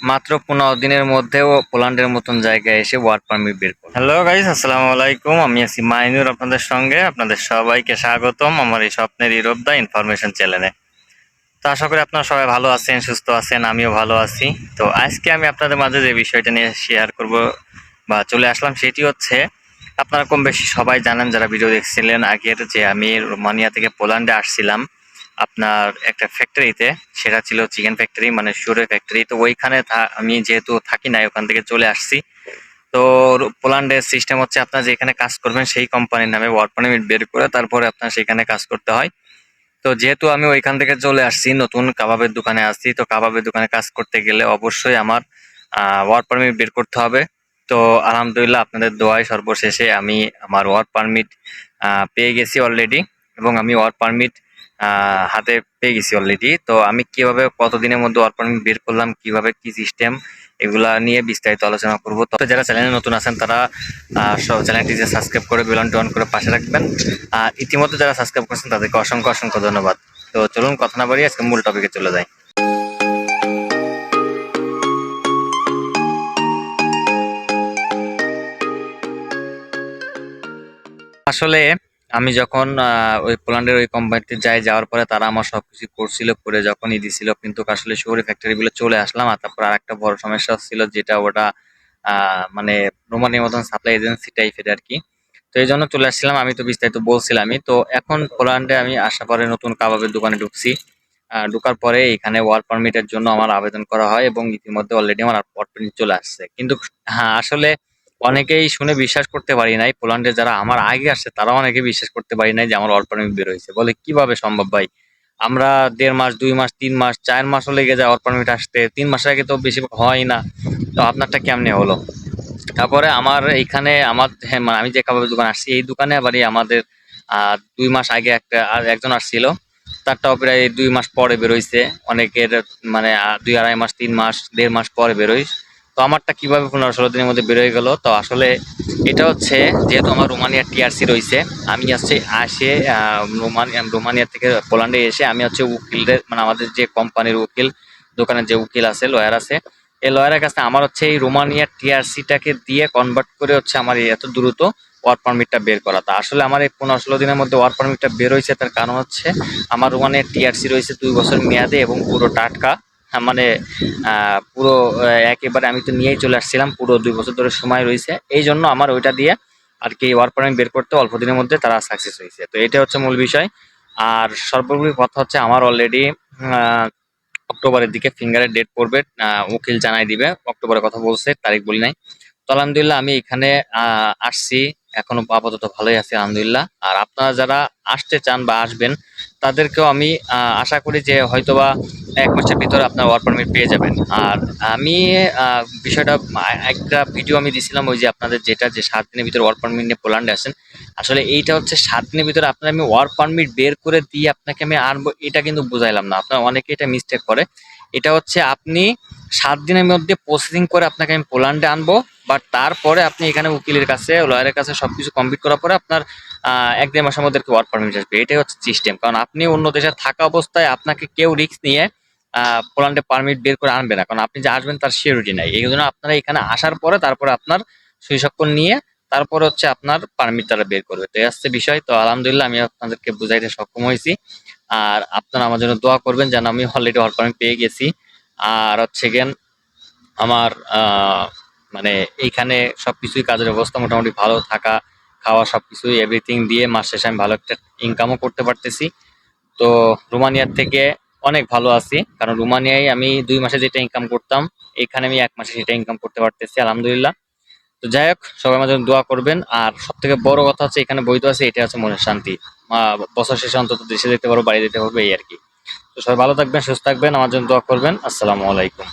মাত্র পনেরো দিনের মধ্যেও পোল্যান্ডের মতন জায়গায় এসে ওয়ার্ক পারমিট বের করো হ্যালো গাইস আসসালামু আলাইকুম। আমি আছি মাইনুর আপনাদের সঙ্গে। আপনাদের সবাইকে স্বাগতম আমার এই স্বপ্নের ইরব দা ইনফরমেশন চ্যানেলে তো আশা করি আপনারা সবাই ভালো আছেন, সুস্থ আছেন, আমিও ভালো আছি। তো আজকে আমি আপনাদের মাঝে যে বিষয়টা নিয়ে শেয়ার করব বা চলে আসলাম সেটি হচ্ছে, আপনারা কম বেশি সবাই জানেন, যারা ভিডিও দেখছিলেন আগের যে আমি রোমানিয়া থেকে পোল্যান্ডে আসছিলাম আপনার একটা ফ্যাক্টরিতে সেটা ছিল চিকেন ফ্যাক্টরি মানে শুয়োরের ফ্যাক্টরি তো ওইখানে আমি যেহেতু থাকি নাই, ওখান থেকে চলে আসছি। তো পোল্যান্ডের সিস্টেম হচ্ছে আপনার যেখানে কাজ করবেন, সেই কোম্পানির নামে ওয়ার্ক পারমিট বের করে তারপরে আপনার সেখানে কাজ করতে হয়। তো যেহেতু আমি ওইখান থেকে চলে আসছি, নতুন কাবাবের দোকানে আসছি, তো কাবাবের দোকানে কাজ করতে গেলে অবশ্যই আমার ওয়ার্ক পারমিট বের করতে হবে। তো আলহামদুলিল্লাহ আপনাদের দোয়ায় সর্বশেষে আমি আমার ওয়ার্ক পারমিট পেয়ে গেছি অলরেডি এবং আমি ওয়ার্ক পারমিট হাতে পেয়ে গেছি অলরেডি তো আমি কীভাবে, কতদিনের মধ্যে ওয়ার্ক বের করলাম, কীভাবে কি সিস্টেম এগুলা নিয়ে বিস্তারিত আলোচনা করব। তো যারা চ্যানেলে নতুন আছেন, তারা সব চ্যানেলটি যে সাবস্ক্রাইব করে বেলন অন করে পাশে রাখবেন। আর ইতিমধ্যে যারা সাবস্ক্রাইব করছেন, তাদেরকে অসংখ্য অসংখ্য ধন্যবাদ। তো চলুন, কথা না বাড়িয়ে আজকে মূল টপিকে চলে যাই। আসলে আমি যখন ওই পোল্যান্ডের ওই কোম্পানিতে যাই, যাওয়ার পরে তারা আমার সবকিছু করছিল, করে যখনই দিছিল, কিন্তু আসলে শহরে ফ্যাক্টরি গুলো চলে আসলাম। আর তারপর আরেকটা বড় সমস্যা ছিল যেটা ওটা মানে রোমানির মতন সাপ্লাই এজেন্সি টাইপের আর কি তো এই জন্য চলে আসছিলাম। আমি তো বিস্তারিত বলছিলামই। তো এখন পোল্যান্ডে আমি আসার পরে নতুন কাবাবের দোকানে ঢুকছি। ঢোকার পরে এখানে ওয়ার্ক পারমিটের জন্য আমার আবেদন করা হয় এবং ইতিমধ্যে অলরেডি আমার ওয়ার্ক পারমিট চলে আসছে। কিন্তু হ্যাঁ আসলে অনেকেই শুনে বিশ্বাস করতে পারি নাই। পোল্যান্ডে যারা আমার আগে আসছে তারা অনেকে বিশ্বাস করতে পারি নাই যে আমার পারমিট বের হয়েছে। বলে, কীভাবে সম্ভব ভাই? আমরা দেড় মাস, দুই মাস, তিন মাস, চার মাসও লেগে যায় পারমিট আসতে। তিন মাসের আগে তো বেশি হয় না। তো আপনারটা কেমনে হলো? তারপরে আমার এইখানে আমার হ্যাঁ মানে আমি যে কাবাবের দোকান আসছি, এই দোকানে আবারই আমাদের দুই মাস আগে একটা একজন আসছিল। তারটাও প্রায় দুই মাস পরে বেরোইছে অনেকের মানে দুই আড়াই মাস, তিন মাস, দেড় মাস পরে বেরোই তো আমারটা কীভাবে পনেরো ষোলো দিনের মধ্যে বেরোয় গেল? তো আসলে এটা হচ্ছে, যেহেতু আমার রোমানিয়ার টিআরসি রয়েছে, আমি হচ্ছে আসে রোমানিয়া রোমানিয়া থেকে পোল্যান্ডে এসে আমি হচ্ছে উকিলদের মানে আমাদের যে কোম্পানির উকিল, দোকানের যে উকিল আছে লয়ার আছে, এই লয়ারের কাছে আমার হচ্ছে এই রোমানিয়ার টিআরসিটাকে দিয়ে কনভার্ট করে হচ্ছে আমার এত দ্রুত ওয়ার্ক পারমিটটা বের করা। তা আসলে আমার এই পনেরো ষোলো দিনের মধ্যে ওয়ার্ক পারমিটটা বের হয়েছে, তার কারণ হচ্ছে আমার রোমানিয়ার টিআরসি রয়েছে দুই বছর মেয়াদে এবং পুরো টাটকা। মানে পুরো একেবারে আমি তো নিয়েই চলে আসছিলাম। পুরো দুই বছর ধরে সময় রয়েছে। এই জন্য আমার ওইটা দিয়ে আর কি ওয়ার্ক পারমিট বের করতে অল্প দিনের মধ্যে তারা সাকসেস হয়েছে। তো এটা হচ্ছে মূল বিষয়। আর সর্বোপরি কথা হচ্ছে আমার অলরেডি অক্টোবরের দিকে ফিঙ্গারের ডেট পড়বে। উকিল জানাই দিবে। অক্টোবরের কথা বলছে, তারিখ বলি নাই। তো আলহামদুলিল্লাহ আমি এখানে আসছি। এখনও আপাতত ভালোই আছি, আলহামদুলিল্লাহ। আর আপনারা যারা আসতে চান বা আসবেন তাদেরকেও আমি আশা করি যে হয়তোবা এক মাসের ভিতরে আপনার ওয়ার্ক পারমিট পেয়ে যাবেন। আর আমি বিষয়টা, একটা ভিডিও আমি দিছিলাম ওই যে আপনাদের যেটা যে সাত দিনের ভিতরে ওয়ার্ক পারমিট নিয়ে পোল্যান্ডে আসেন আসলে এইটা হচ্ছে সাত দিনের ভিতরে আপনার আমি ওয়ার্ক পারমিট বের করে দিয়ে আপনাকে আমি আনব এটা কিন্তু বুঝাইলাম না। আপনার অনেকে এটা মিস্টেক করে। এটা হচ্ছে আপনি সাত দিনের মধ্যে প্রসেসিং করে আপনাকে আমি পোল্যান্ডে আনব। বাট তারপরে আপনি এখানে উকিলের কাছে, লয়ারের কাছে সবকিছু কমপ্লিট করার পরে আপনার এক দেড় মাসের মধ্যে ওয়ার্ক পারমিট আসবে। এটাই হচ্ছে সিস্টেম কারণ আপনি অন্য দেশে থাকা অবস্থায় আপনাকে কেউ রিস্ক নিয়ে পোল্যান্ডে পারমিট বের করে আনবে না। কারণ আপনি যে আসবেন তার সিওরিটি নাই। এই জন্য আপনারা এখানে আসার পরে তারপরে আপনার সুইসক্ষণ নিয়ে, তারপরে হচ্ছে আপনার পারমিট তারা বের করবে। তো এই হচ্ছে বিষয়। তো আলহামদুলিল্লাহ আমি আপনাদেরকে বুঝাইতে সক্ষম হয়েছি। আর আপনারা আমার জন্য দোয়া করবেন যেন আমি অলরেডি ওয়ার্ক পারমিট পেয়ে গেছি। আর হচ্ছে গেন আমার মানে এইখানে সবকিছুই কাজের অবস্থা মোটামুটি ভালো, থাকা, খাওয়া সবকিছুই এভরিথিং দিয়ে মাস শেষে আমি ভালো একটা ইনকামও করতে পারতেছি। তো রোমানিয়ার থেকে অনেক ভালো আছি, কারণ রোমানিয়ায় আমি দুই মাসে যেটা ইনকাম করতাম এখানে আমি এক মাসে সেটা ইনকাম করতে পারতেছি, আলহামদুলিল্লাহ। তো যাই হোক, সবাই আমাদের দোয়া করবেন, আর সব থেকে বড় কথা হচ্ছে এখানে বৈধ আছে এটা হচ্ছে মনের শান্তি। বছর শেষে অন্তত দেশে যেতে পারব বাড়ি যেতে পারব, এই আর কি। তো সবাই ভালো থাকবেন, সুস্থ থাকবেন, আমার জন্য দোয়া করবেন, আসসালামু আলাইকুম।